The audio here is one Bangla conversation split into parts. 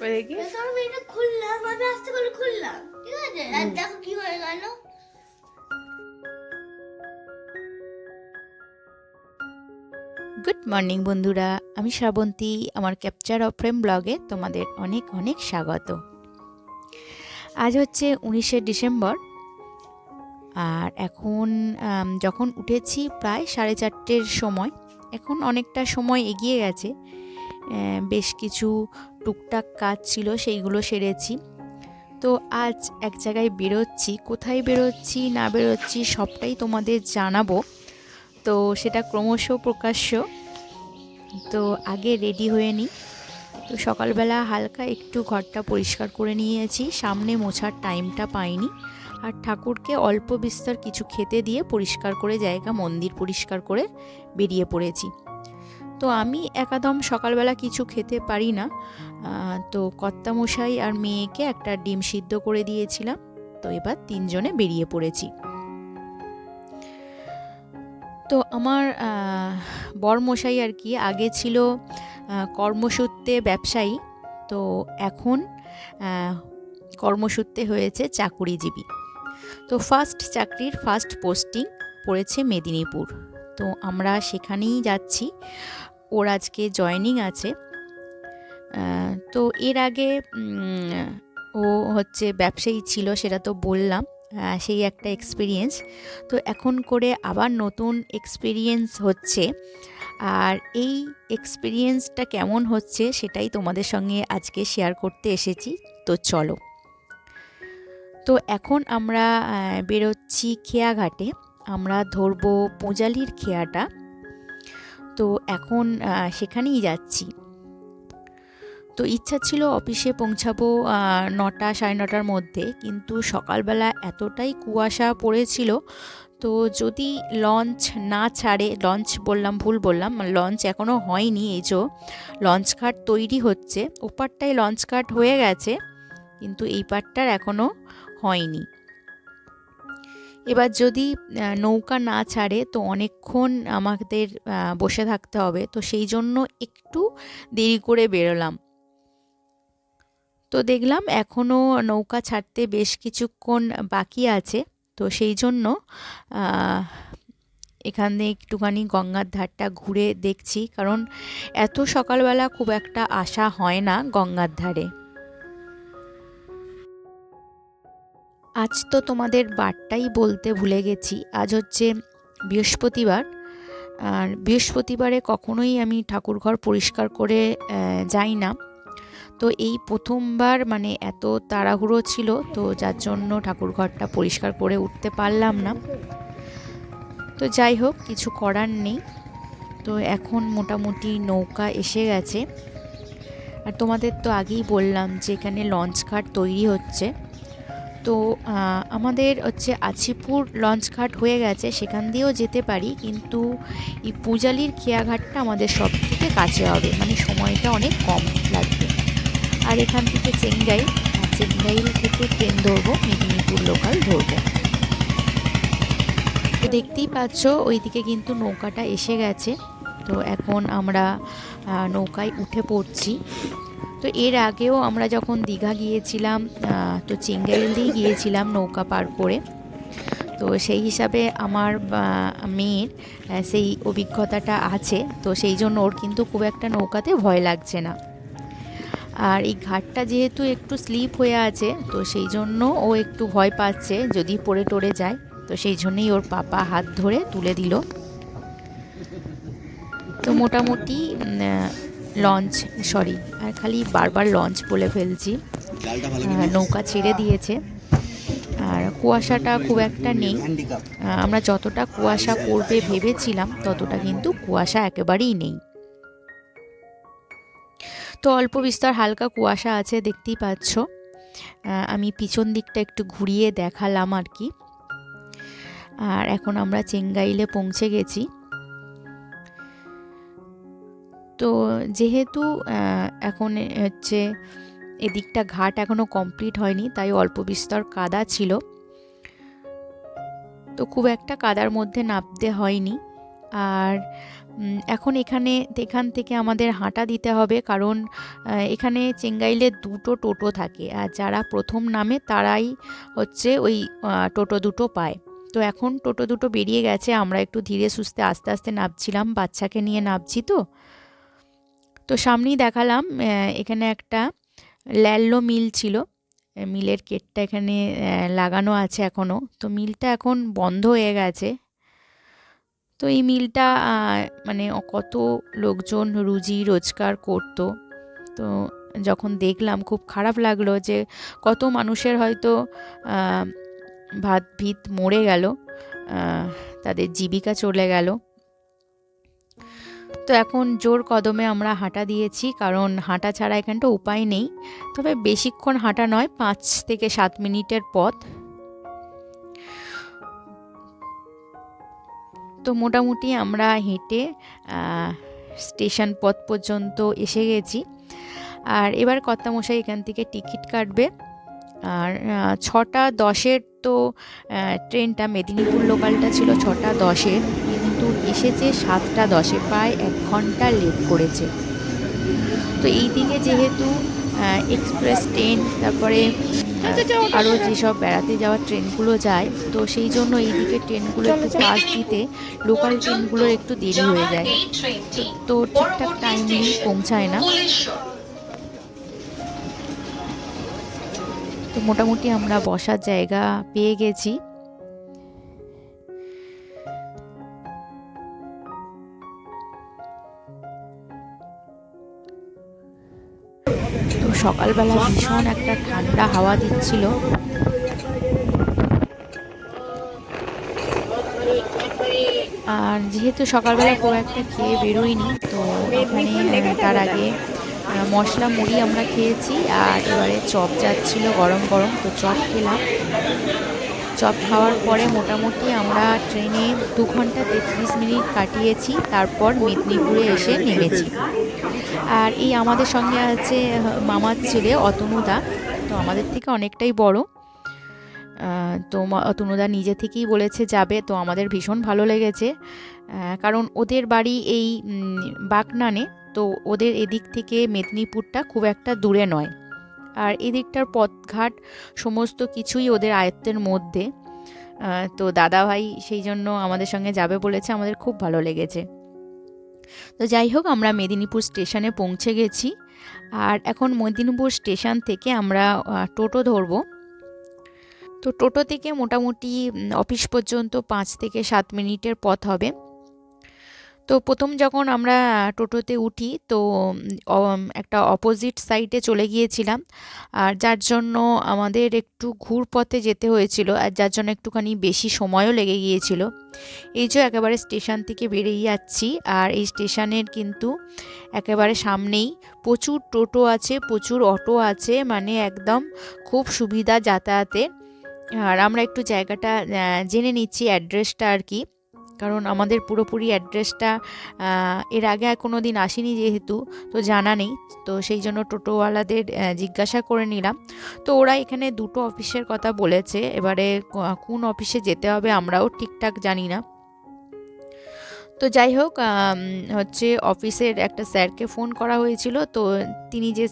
দেখি আমি এটা খুললাম আমি আস্তে করে খুললাম ঠিক আছে? আর দেখো কি হয়ে গেল গুড মর্নিং বন্ধুরা। আমি শ্রাবন্তী আমার ক্যাপচার অফ ফ্রেম ব্লগে তোমাদের অনেক অনেক স্বাগত। আজ হচ্ছে উনিশে ডিসেম্বর আর এখন যখন উঠেছি প্রায় সাড়ে চারটের সময় এখন অনেকটা সময় এগিয়ে গেছে। বেশ কিছু টুকটাক কাজ ছিল, সেইগুলো সেরেছি। তো আজ এক জায়গায় বেরোচ্ছি। কোথায় বেরোচ্ছি, না বেরোচ্ছি, সবটাই তোমাদের জানাব। তো সেটা ক্রমশ প্রকাশ্য। তো আগে রেডি হয়ে নিই। তো সকালবেলা হালকা একটু ঘরটা পরিষ্কার করে নিয়েছি। সামনে মোছার টাইমটা পাইনি। আর ঠাকুরকে অল্প বিস্তর কিছু খেতে দিয়ে পরিষ্কার করে, জায়গা মন্দির পরিষ্কার করে বেরিয়ে পড়েছি। তো আমি একাদম সকালবেলা কিছু খেতে পারি না। তো কর্তামশাই আর মেয়েকে একটা ডিম সিদ্ধ করে দিয়েছিলাম। তো এবার তিনজনে বেরিয়ে পড়েছি। তো আমার বরমশাই আর কি আগে ছিল কর্মসূত্রে ব্যবসায়ী। তো এখন কর্মসূত্রে হয়েছে চাকুরিজীবী। তো ফার্স্ট চাকরির ফার্স্ট পোস্টিং পড়েছে মেদিনীপুর। তো আমরা সেখানেই যাচ্ছি। ওর আজকে জয়নিং আছে। তো এর আগে ও হচ্ছে ব্যবসায়ী ছিল সেটা তো বললাম সেই একটা এক্সপিরিয়েন্স তো এখন করে আবার নতুন এক্সপিরিয়েন্স হচ্ছে। আর এই এক্সপিরিয়েন্সটা কেমন হচ্ছে সেটাই তোমাদের সঙ্গে আজকে শেয়ার করতে এসেছি। তো চলো। তো এখন আমরা বেরোচ্ছি খেয়াঘাটে। আমরা ধরবো পোজালির খেয়াটা। তো এখন সেখানেই যাচ্ছি। তো ইচ্ছা ছিল অফিসে পৌঁছাবো নটা, সাড়ে নটার মধ্যে, কিন্তু সকালবেলা এতটাই কুয়াশা পড়েছিল। তো যদি লঞ্চ না ছাড়ে, লঞ্চ বললাম, ভুল বললাম লঞ্চ এখনও হয়নি এই যে, লঞ্চ ঘাট তৈরি হচ্ছে ওপারটাই লঞ্চ ঘাট হয়ে গেছে, কিন্তু এই পারটার এখনও হয়নি। এবার যদি নৌকা না ছাড়ে তো অনেকক্ষণ আমাদের বসে থাকতে হবে। তো সেই জন্য একটু দেরি করে বেরোলাম। তো দেখলাম এখনও নৌকা ছাড়তে বেশ কিছুক্ষণ বাকি আছে। তো সেই জন্য এখানে একটুখানি গঙ্গার ধারটা ঘুরে দেখছি। কারণ এত সকালবেলা খুব একটা আশা হয় না গঙ্গার ধারে। আজ তো তোমাদের বারটাই বলতে ভুলে গেছি। আজ হচ্ছে বৃহস্পতিবার। আর বৃহস্পতিবারে কখনোই আমি ঠাকুরঘর পরিষ্কার করে যাই না। তো এই প্রথমবার মানে এত তাড়াহুড়ো ছিল, তো যার জন্য ঠাকুরঘরটা পরিষ্কার করে উঠতে পারলাম না। তো যাই হোক, কিছু করার নেই। তো এখন মোটামুটি নৌকা এসে গেছে। আর তোমাদের তো আগেই বললাম যে এখানে লঞ্চ ঘাট তৈরি হচ্ছে। তো আমাদের হচ্ছে আছিপুর লঞ্চ ঘাট হয়ে গেছে, সেখান দিয়েও যেতে পারি, কিন্তু এই পূজালির খেয়াঘাটটা আমাদের সব থেকে কাছে হবে মানে সময়টা অনেক কম লাগবে। আর এখান থেকে চেঙ্গাই চেঙ্গাইল থেকে ট্রেন ধরবো, মেদিনীপুর লোকাল ধরবো। তো দেখতেই পাচ্ছ, ওইদিকে কিন্তু নৌকাটা এসে গেছে, তো এখন আমরা নৌকায় উঠে পড়ছি। তো এর আগেও আমরা যখন দীঘা গিয়েছিলাম তো চেঙ্গাইল দিয়ে গিয়েছিলাম নৌকা পার করে। তো সেই হিসাবে আমার মেয়ের সেই অভিজ্ঞতাটা আছে। তো সেই জন্য ওর কিন্তু খুব একটা নৌকাতে ভয় লাগছে না। আর এই ঘাটটা যেহেতু একটু স্লিপ হয়ে আছে, তো সেই জন্য ও একটু ভয় পাচ্ছে যদি পড়ে টরে যায়। তো সেই জন্যই ওর পাপা হাত ধরে তুলে দিল। তো মোটামুটি লঞ্চ সরি আর খালি বারবার লঞ্চ বলে ফেলছি। নৌকা ছেড়ে দিয়েছে। আর কুয়াশাটা খুব একটা নেই। আমরা যতটা কুয়াশা পড়বে ভেবেছিলাম ততটা কিন্তু কুয়াশা একেবারেই নেই। তো অল্প বিস্তর হালকা কুয়াশা আছে দেখতেই পাচ্ছ। আমি পিছন দিকটা একটু ঘুরিয়ে দেখালাম আর কি। আর এখন আমরা চেঙ্গাইলে পৌঁছে গেছি। তো যেহেতু এখন হচ্ছে এদিকটা ঘাট এখনও কমপ্লিট হয়নি, তাই অল্প বিস্তর কাদা ছিল। তো খুব একটা কাদার মধ্যে নামতে হয়নি। আর এখন এখানে, এখান থেকে আমাদের হাঁটা দিতে হবে, কারণ এখানে চেঙ্গাইলে দুটো টোটো থাকে, আর যারা প্রথম নামে তারাই হচ্ছে ওই টোটো দুটো পায়। তো এখন টোটো দুটো বেরিয়ে গেছে, আমরা একটু ধীরে সুস্থে আস্তে আস্তে নামছিলাম, বাচ্চাকে নিয়ে নামছি তো। তো সামনেই দেখালাম এখানে একটা ল্যাল্লো মিল ছিল। মিলের গেটটা এখানে লাগানো আছে এখনও তো মিলটা এখন বন্ধ হয়ে গেছে। তো এই মিলটা মানে কত লোকজন রুজি, রোজগার করতো। তো যখন দেখলাম খুব খারাপ লাগল যে কত মানুষের হয়তো ভাত, ভিত মরে গেল তাদের জীবিকা চলে গেল। তো এখন জোর কদমে আমরা হাঁটা দিয়েছি, কারণ হাঁটা ছাড়া এখানটা উপায় নেই। তবে বেশিক্ষণ হাঁটা নয়, পাঁচ থেকে সাত মিনিটের পথ। তো মোটামুটি আমরা হেঁটে স্টেশন পথ পর্যন্ত এসে গেছি। আর এবার কর্তামশাই এখান থেকে টিকিট কাটবে। আর ছটা দশের তো ট্রেনটা মেদিনীপুর লোকালটা ছিল ছটা দশের। কিন্তু এসেছে সাতটা দশে প্রায় এক ঘণ্টা লেট করেছে। তো এই দিকে যেহেতু এক্সপ্রেস ট্রেন তারপরে আরও যেসব বেড়াতে যাওয়ার ট্রেনগুলো যায় তো সেই জন্য এই দিকে ট্রেনগুলো একটু পাস দিতে লোকাল ট্রেনগুলোর একটু দেরি হয়ে যায়। তো ঠিকঠাক টাইমলি পৌঁছায় না। তো মোটামুটি আমরা বসার জায়গা পেয়ে গেছি। সকালবেলা ভীষণ একটা ঠান্ডা হাওয়া দিচ্ছিল। আর যেহেতু সকালবেলা খুব একটা খেয়ে বেরোইনি, তো এখানে তার আগে মশলা মুড়ি আমরা খেয়েছি, আর এবারে চপ যাচ্ছিল গরম গরম, তো চপ খেলাম। চপ খাওয়ার পরে মোটামুটি আমরা ট্রেনে দু ঘণ্টা তেত্রিশ মিনিট কাটিয়েছি, তারপর মেদিনীপুরে এসে নেমেছি। আর এই আমাদের সঙ্গে আছে মামার ছেলে অতনুদা। তো আমাদের থেকে অনেকটাই বড়। তো অতনুদা নিজে থেকেই বলেছে যাবে, তো আমাদের ভীষণ ভালো লেগেছে। কারণ ওদের বাড়ি এই বাগনানে, তো ওদের এদিক থেকে মেদিনীপুরটা খুব একটা দূরে নয়। আর এদিকটার পথঘাট সমস্ত কিছুই ওদের আয়ত্তের মধ্যে। তো দাদাভাই সেই জন্য আমাদের সঙ্গে যাবে বলেছে, আমাদের খুব ভালো লেগেছে। তো যাই হোক, আমরা মেদিনীপুর স্টেশনে পৌঁছে গেছি। আর এখন মেদিনীপুর স্টেশন থেকে আমরা টোটো ধরবো। তো টোটো থেকে মোটামুটি অফিস পর্যন্ত পাঁচ থেকে সাত মিনিটের পথ হবে। তো প্রথম যখন আমরা টোটোতে উঠি, তো একটা অপোজিট সাইডে চলে গিয়েছিলাম। আর যার জন্য আমাদের একটু ঘুর পথে যেতে হয়েছিল, আর যার জন্য একটুখানি বেশি সময়ও লেগে গিয়েছিল। এই যে একেবারে স্টেশন থেকে বেরিয়ে যাচ্ছি, আর এই স্টেশনের কিন্তু একেবারে সামনেই প্রচুর টোটো আছে, প্রচুর অটো আছে মানে একদম খুব সুবিধা যাতায়াতের আর আমরা একটু জায়গাটা জেনে নিচ্ছি অ্যাড্রেসটা আর কি। কারণ আমাদের পুরোপুরি অ্যাড্রেসটা এর আগে কোনো দিন আসেনি যেহেতু, তো জানা নেই। তো সেই জন্য টোটোওয়ালাদের জিজ্ঞাসা করে নিলাম। তো ওরা এখানে দুটো অফিসের কথা বলেছে। এবারে কোন অফিসে যেতে হবে আমরাও ঠিকঠাক জানি না। তো যাই হোক হচ্ছে অফিসের একটা স্যারকে ফোন করা হয়েছিল। তো তিনি যে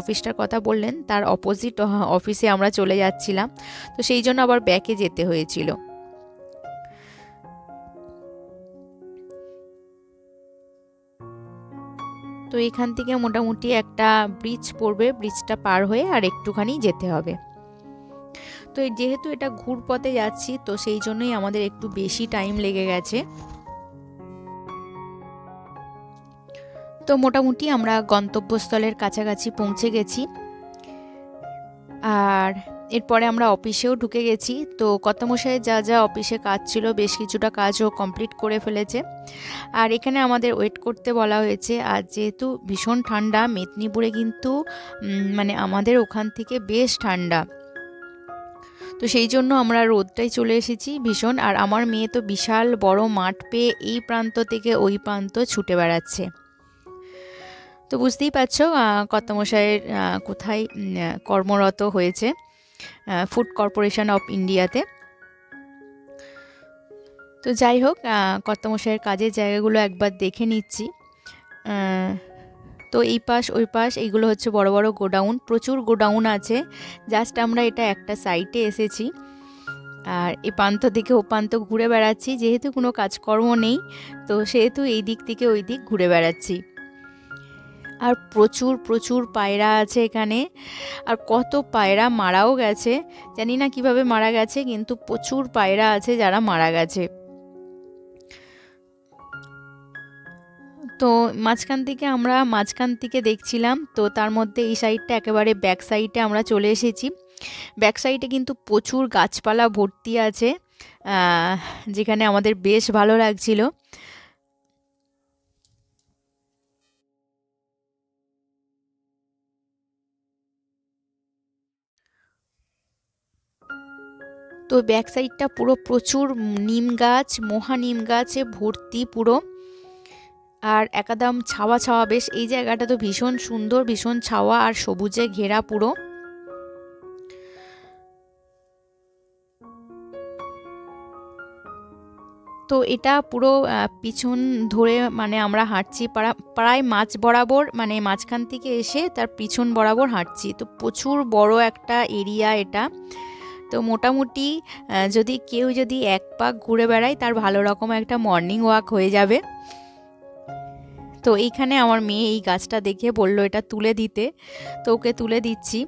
অফিসটার কথা বললেন, তার অপোজিট অফিসে আমরা চলে যাচ্ছিলাম। তো সেই জন্য আবার ব্যাকে যেতে হয়েছিল। তো এখান থেকে মোটামুটি একটা ব্রিজ পড়বে ব্রিজটা পার হয়ে আর একটুখানি যেতে হবে। তো যেহেতু এটা ঘুরপথে যাচ্ছি, তো সেই জন্যই আমাদের একটু বেশি টাইম লেগে গেছে। তো মোটামুটি আমরা গন্তব্যস্থলের কাছাকাছি পৌঁছে গেছি। আর এরপরে আমরা অফিসেও ঢুকে গেছি। তো কর্তামশাইয়ের যা যা অফিসে কাজ ছিল বেশ কিছুটা কাজও কমপ্লিট করে ফেলেছে। আর এখানে আমাদের ওয়েট করতে বলা হয়েছে আর যেহেতু ভীষণ ঠান্ডা মেদিনীপুরে কিন্তু মানে আমাদের ওখান থেকে বেশ ঠান্ডা। তো সেই জন্য আমরা রোদটাই চলে এসেছি ভীষণ আর আমার মেয়ে তো বিশাল বড় মাঠ পেয়ে এই প্রান্ত থেকে ওই প্রান্ত ছুটে বেড়াচ্ছে। তো বুঝতেই পারছ আহ, কোথায় কর্মরত হয়েছে। ফুড কর্পোরেশন অফ ইন্ডিয়াতে তো যাই হোক কর্তামশাইয়ের কাজের জায়গাগুলো একবার দেখে নিচ্ছি। তো এই পাশ, ওই পাশ, এইগুলো হচ্ছে বড় বড় গোডাউন। প্রচুর গোডাউন আছে। জাস্ট আমরা এটা একটা সাইটে এসেছি। আর এই প্রান্ত থেকে ও প্রান্ত ঘুরে বেড়াচ্ছি। যেহেতু কোনো কাজকর্ম নেই, তো সেহেতু এই দিক থেকে ওই দিক ঘুরে বেড়াচ্ছি। আর প্রচুর প্রচুর পায়রা আছে এখানে। আর কত পায়রা মারাও গেছে। জানি না কীভাবে মারা গেছে, কিন্তু প্রচুর পায়রা আছে যারা মারা গেছে। তো মাঝখান থেকে আমরা মাঝখান থেকে দেখছিলাম, তো তার মধ্যে এই সাইডটা একেবারে ব্যাক সাইডে আমরা চলে এসেছি। ব্যাক সাইডে কিন্তু প্রচুর গাছপালা ভর্তি আছে যেখানে আমাদের বেশ ভালো লাগছিল। তো ব্যাক সাইডটা পুরো প্রচুর নিম গাছ, মহা নিম গাছে ভর্তি পুরো। আর একাদম ছাওয়া ছাওয়া, বেশ এই জায়গাটা তো ভীষণ সুন্দর, ভীষণ ছাওয়া আর সবুজে ঘেরা পুরো। তো এটা পুরো পিছন ধরে মানে আমরা হাঁটছি প্রায় মাঝ বরাবর মানে মাঝখান থেকে এসে তার পিছন বরাবর হাঁটছি। তো প্রচুর বড় একটা এরিয়া এটা। তো মোটামুটি যদি কেউ যদি এক পাক ঘুরে বেড়ায়, তার ভালো রকম একটা মর্নিং ওয়াক হয়ে যাবে। তো এইখানে আমার মেয়ে এই গাছটা দেখে বলল, এটা তুলে দিতে। তো ওকে তুলে দিচ্ছি।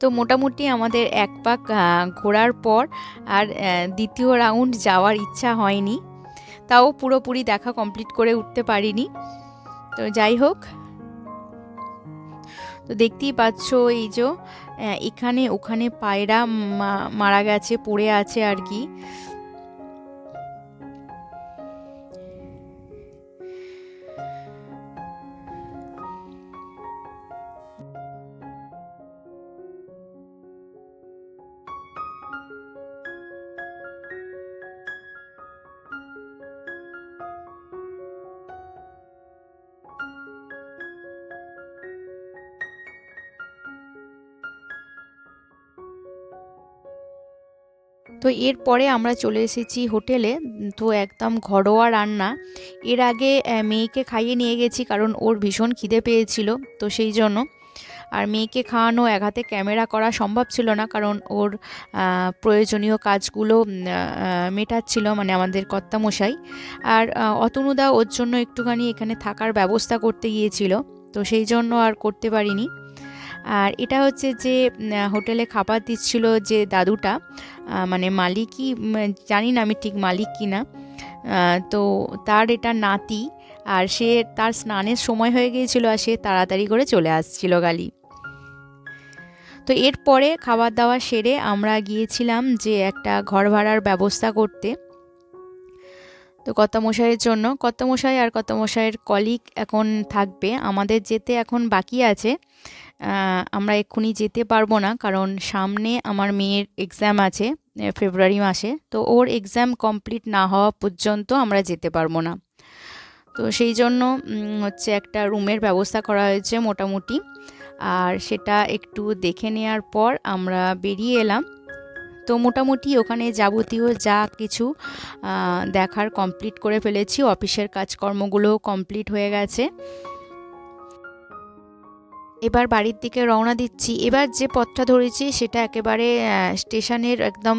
তো মোটামুটি আমাদের এক পাক ঘোরার পর আর দ্বিতীয় রাউন্ড যাওয়ার ইচ্ছা হয়নি। তাও পুরোপুরি দেখা কমপ্লিট করে উঠতে পারিনি। তো যাই হোক। তো দেখতেই পাচ্ছ এই যে এখানে ওখানে পায়রা মারা গেছে পড়ে আছে আর কি। তো এরপরে আমরা চলে এসেছি হোটেলে, তো একদম ঘরোয়া রান্না। এর আগে মেয়েকে খাইয়ে নিয়ে গেছি কারণ ওর ভীষণ খিদে পেয়েছিল, তো সেই জন্য। আর মেয়েকে খাওয়ানো এক হাতে ক্যামেরা করা সম্ভব ছিল না কারণ ওর প্রয়োজনীয় কাজগুলো মেটাচ্ছিল মানে আমাদের কর্তামশাই। আর অতনুদা ওর জন্য একটুখানি এখানে থাকার ব্যবস্থা করতে গিয়েছিল, তো সেই জন্য আর করতে পারিনি। আর এটা হচ্ছে যে হোটেলে খাবার দিচ্ছিল যে দাদুটা মানে মালিকই জানি না আমি ঠিক মালিক কি না তো তার এটা নাতি, আর সে তার স্নানের সময় হয়ে গিয়েছিল আর সে তাড়াতাড়ি করে চলে আসছিল গালি। তো এরপরে খাবার দাবার সেরে আমরা গিয়েছিলাম যে একটা ঘর ভাড়ার ব্যবস্থা করতে। তো কর্তামশাইয়ের জন্য, কর্তামশাই আর কর্তামশাইয়ের কলিগ এখন থাকবে, আমাদের যেতে এখন বাকি আছে। আমরা এক্ষুনি যেতে পারব না, কারণ সামনে আমার মেয়ের এক্সাম আছে ফেব্রুয়ারি মাসে। তো ওর এক্সাম কমপ্লিট না হওয়া পর্যন্ত আমরা যেতে পারব না। তো সেই জন্য হচ্ছে একটা রুমের ব্যবস্থা করা হয়েছে মোটামুটি। আর সেটা একটু দেখে নেওয়ার পর আমরা বেরিয়ে এলাম। তো মোটামুটি ওখানে যাবতীয় যা কিছু দেখার কমপ্লিট করে ফেলেছি। অফিসের কাজকর্মগুলো কমপ্লিট হয়ে গেছে। এবার বাড়ির দিকে রওনা দিচ্ছি। এবার যে পথটা ধরেছি সেটা একেবারে স্টেশনের একদম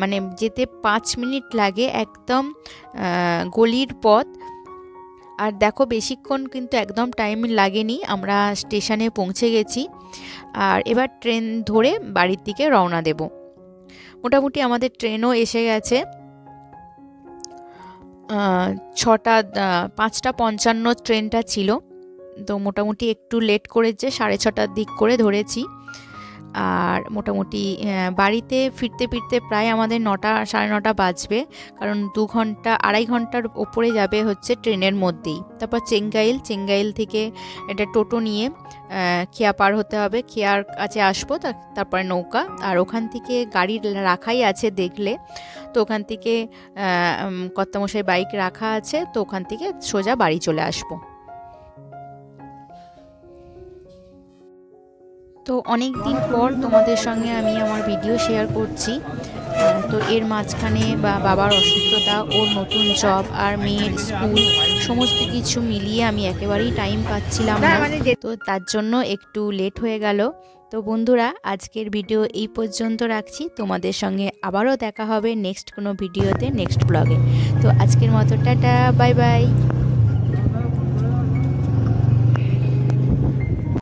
মানে যেতে পাঁচ মিনিট লাগে একদম গলির পথ। আর দেখো বেশিক্ষণ কিন্তু একদম টাইম লাগেনি, আমরা স্টেশনে পৌঁছে গেছি। আর এবার ট্রেন ধরে বাড়ির দিকে রওনা দেব। মোটামুটি আমাদের ট্রেনও এসে গেছে। ছটা পাঁচটা পঞ্চান্ন ট্রেনটা ছিল। তো মোটামুটি একটু লেট করেছে সাড়ে ছটার দিক করে ধরেছি। আর মোটামুটি বাড়িতে ফিরতে ফিরতে প্রায় আমাদের নটা, সাড়ে নটা বাজবে। কারণ দু ঘণ্টা, আড়াই ঘণ্টার ওপরে যাবে হচ্ছে ট্রেনের মধ্যেই। তারপর চেঙ্গাইল চেঙ্গাইল থেকে একটা টোটো নিয়ে খেয়া পার হতে হবে। খেয়ার কাছে আসব তারপরে নৌকা। আর ওখান থেকে গাড়ি রাখাই আছে দেখলে। তো ওখান থেকে কর্তামশাই বাইক রাখা আছে। তো ওখান থেকে সোজা বাড়ি চলে আসব। তো অনেক দিন পর তোমাদের সঙ্গে আমি আমার ভিডিও শেয়ার করছি। তো এর মাঝখানে বা বাবার অসুস্থতা ওর নতুন জব আর মেয়ের স্কুল সমস্ত কিছু মিলিয়ে আমি একেবারেই টাইম পাচ্ছিলাম না। তো তার জন্য একটু লেট হয়ে গেল। তো বন্ধুরা আজকের ভিডিও এই পর্যন্ত রাখছি। তোমাদের সঙ্গে আবারও দেখা হবে নেক্সট কোনো ভিডিওতে নেক্সট ব্লগে তো আজকের মতো টাটা বাই বাই